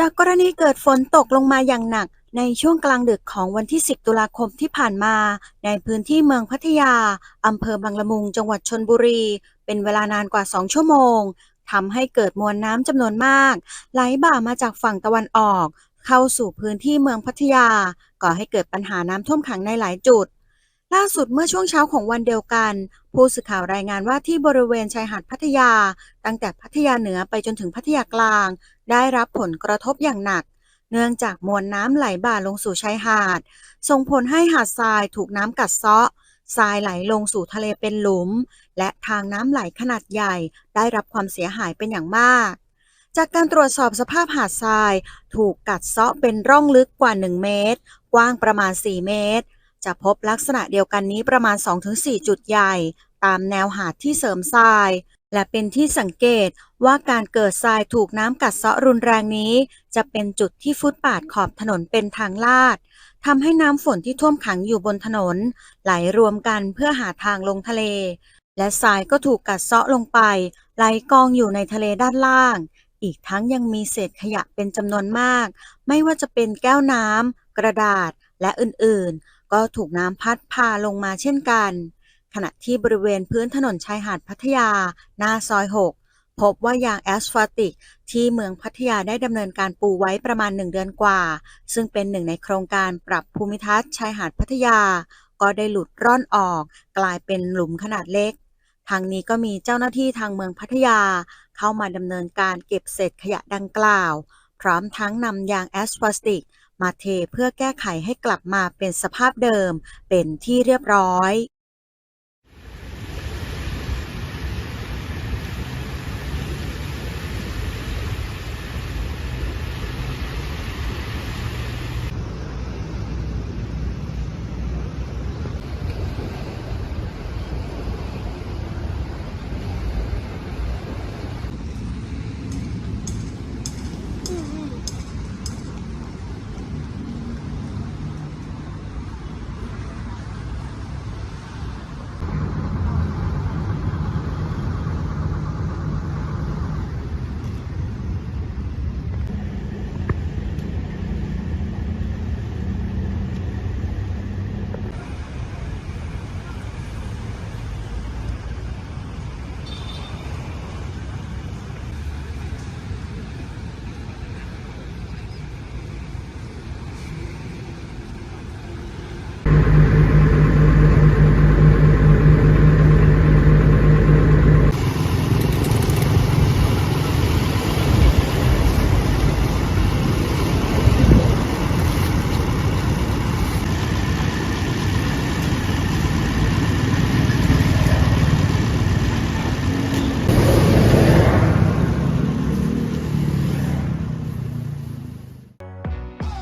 จากกรณีเกิดฝนตกลงมาอย่างหนัก ในช่วงกลางดึกของวันที่ 10 ตุลาคมที่ผ่านมา ในพื้นที่เมืองพัทยา อำเภอบางละมุง จังหวัดชนบุรี เป็นเวลานานกว่า 2 ชั่วโมงทำให้เกิดมวลน้ำจำนวนมาก ไหลบ่ามาจากฝั่งตะวันออก เข้าสู่พื้นที่เมืองพัทยา ก่อให้เกิดปัญหาน้ำท่วมขังในหลายจุด ล่าสุดเมื่อช่วงเช้าของวันเดียวกัน ผู้สื่อข่าวรายงานว่าที่บริเวณชายหาดพัทยา ตั้งแต่พัทยาเหนือไปจนถึงพัทยากลาง ได้รับผลกระทบอย่างหนัก เนื่องจากมวลน้ำไหลบ่าลงสู่ชายหาด ส่งผลให้หาดทรายถูกน้ำกัดเซาะทรายไหลลงสู่ทะเลเป็นหลุม และทางน้ำไหลขนาดใหญ่ ได้รับความเสียหายเป็นอย่างมาก จากการตรวจสอบสภาพหาดทราย ถูกกัดเซาะเป็นร่องลึกกว่า 1 เมตร กว้างประมาณ 4 เมตร จะพบลักษณะเดียวกันนี้ประมาณ 2-4 จุดใหญ่ ตามแนวหาดที่เสริมทราย และเป็นที่สังเกตว่าการเกิดทรายถูกน้ำกัดเซาะรุนแรงนี้ จะเป็นจุดที่ฟุตปาดขอบถนนเป็นทางลาดทำให้น้ำฝนที่ท่วมขังอยู่บนถนน ไหลรวมกันเพื่อหาทางลงทะเล และทรายก็ถูกกัดเซาะลงไป ไหลกองอยู่ในทะเลด้านล่าง อีกทั้งยังมีเศษขยะเป็นจำนวนมาก ไม่ว่าจะเป็นแก้วน้ำกระดาษและอื่นๆ ก็ถูกน้ำพัดพาลงมาเช่นกัน ขณะที่บริเวณพื้นถนนชายหาดพัทยา หน้าซอย 6 พบว่ายางแอสฟัลติก ที่เมืองพัทยาได้ดำเนินการปูไว้ประมาณ1เดือนกว่า ซึ่งเป็นหนึ่งในโครงการปรับภูมิทัศน์ชายหาดพัทยา ก็ได้หลุดร่อนออก กลายเป็นหลุมขนาดเล็กทางนี้ก็มีเจ้าหน้าที่ทางเมืองพัทยา เข้ามาดำเนินการเก็บเศษขยะดังกล่าว พร้อมทั้งนำยางแอสฟัลติก มาเทเพื่อแก้ไขให้กลับมาเป็นสภาพเดิมเป็นที่เรียบร้อย